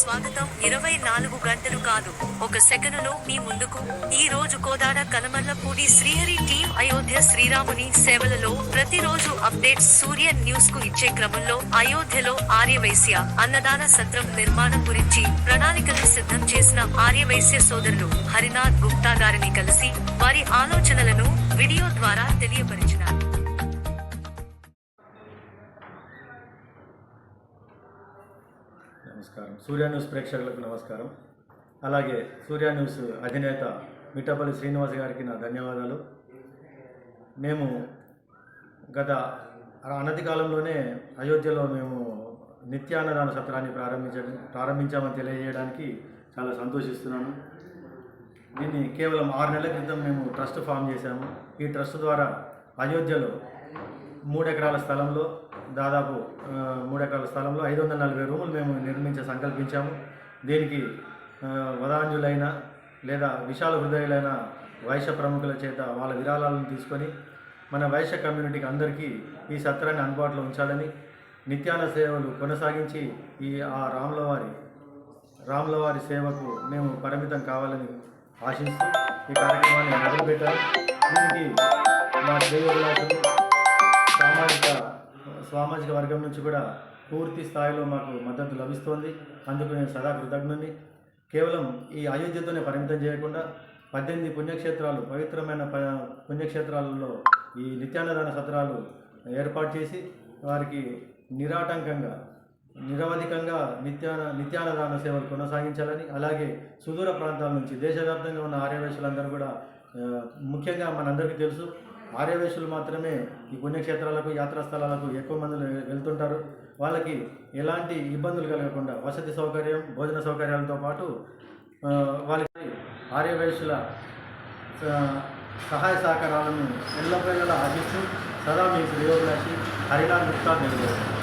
స్వాగతం ఇరవై నాలుగు గంటలు కాదు. ఒక సెకనులో మీ ముందుకు ఈ రోజు కోదాడ కలమర్లపూడి శ్రీహరి టీం అయోధ్య శ్రీరాముని సేవలలో ప్రతిరోజు అప్డేట్ సూర్య న్యూస్కు ఇచ్చే క్రమంలో అయోధ్యలో ఆర్యవైశ్య అన్నదాన సత్రం నిర్మాణం గురించి ప్రణాళికలు సిద్ధం చేసిన ఆర్యవైశ్య సోదరులు హరినాథ్ గుప్తా గారిని కలిసి వారి ఆలోచనలను వీడియో ద్వారా తెలియపరిచారు. నమస్కారం. సూర్య న్యూస్ ప్రేక్షకులకు నమస్కారం. అలాగే సూర్య న్యూస్ అధినేత మిఠపల్లి శ్రీనివాస్ గారికి నా ధన్యవాదాలు. మేము గత అనతి కాలంలోనే అయోధ్యలో మేము నిత్యాన్నదాన సత్రాన్ని ప్రారంభించడం ప్రారంభించామని తెలియజేయడానికి చాలా సంతోషిస్తున్నాను. దీన్ని కేవలం ఆరు నెలల క్రితం మేము ట్రస్ట్ ఫామ్ చేశాము. ఈ ట్రస్ట్ ద్వారా అయోధ్యలో మూడు ఎకరాల స్థలంలో దాదాపు మూడు ఎకరాల స్థలంలో ఐదు వందల నలభై రూములు మేము నిర్మించే సంకల్పించాము. దీనికి వదాంజులైన లేదా విశాల హృదయులైన వైశ్య ప్రముఖుల చేత వాళ్ళ విరాళాలను తీసుకొని మన వైశ్య కమ్యూనిటీకి అందరికీ ఈ సత్రాన్ని అందుబాటులో ఉంచాలని నిత్యాన సేవలు కొనసాగించి ఈ ఆ రాములవారి రాములవారి సేవకు మేము పరిమితం కావాలని ఆశిస్తూ ఈ కార్యక్రమాన్ని మొదలుపెట్టాము దీనికి మా శ్రేయోగులాసులు సామాజిక వర్గం నుంచి కూడా పూర్తి స్థాయిలో మాకు మద్దతు లభిస్తోంది. అందుకు నేను సదా కృతజ్ఞుని కేవలం ఈ అయోధ్యతోనే పరిమితం చేయకుండా పద్దెనిమిది పుణ్యక్షేత్రాలు పవిత్రమైన ప పుణ్యక్షేత్రాలలో ఈ నిత్యాన్నదాన సత్రాలు ఏర్పాటు చేసి వారికి నిరాటంకంగా నిరవధికంగా నిత్యాన నిత్యాన్నదాన సేవలు కొనసాగించాలని అలాగే సుదూర ప్రాంతాల నుంచి దేశవ్యాప్తంగా ఉన్న ఆర్యవేశులందరూ కూడా ముఖ్యంగా మనందరికీ తెలుసు. ఆర్యవేశులు మాత్రమే ఈ పుణ్యక్షేత్రాలకు యాత్రా స్థలాలకు ఎక్కువ మంది వెళ్తుంటారు. వాళ్ళకి ఎలాంటి ఇబ్బందులు కలగకుండా వసతి సౌకర్యం భోజన సౌకర్యాలతో పాటు వాళ్ళకి ఆర్యవేశుల సహాయ సహకారాలను ఎల్లప్పుడూ ఆశిస్తూ సదా మీ శ్రేయోభిలాషి. హరినాథ్ గుప్తా నిలబడి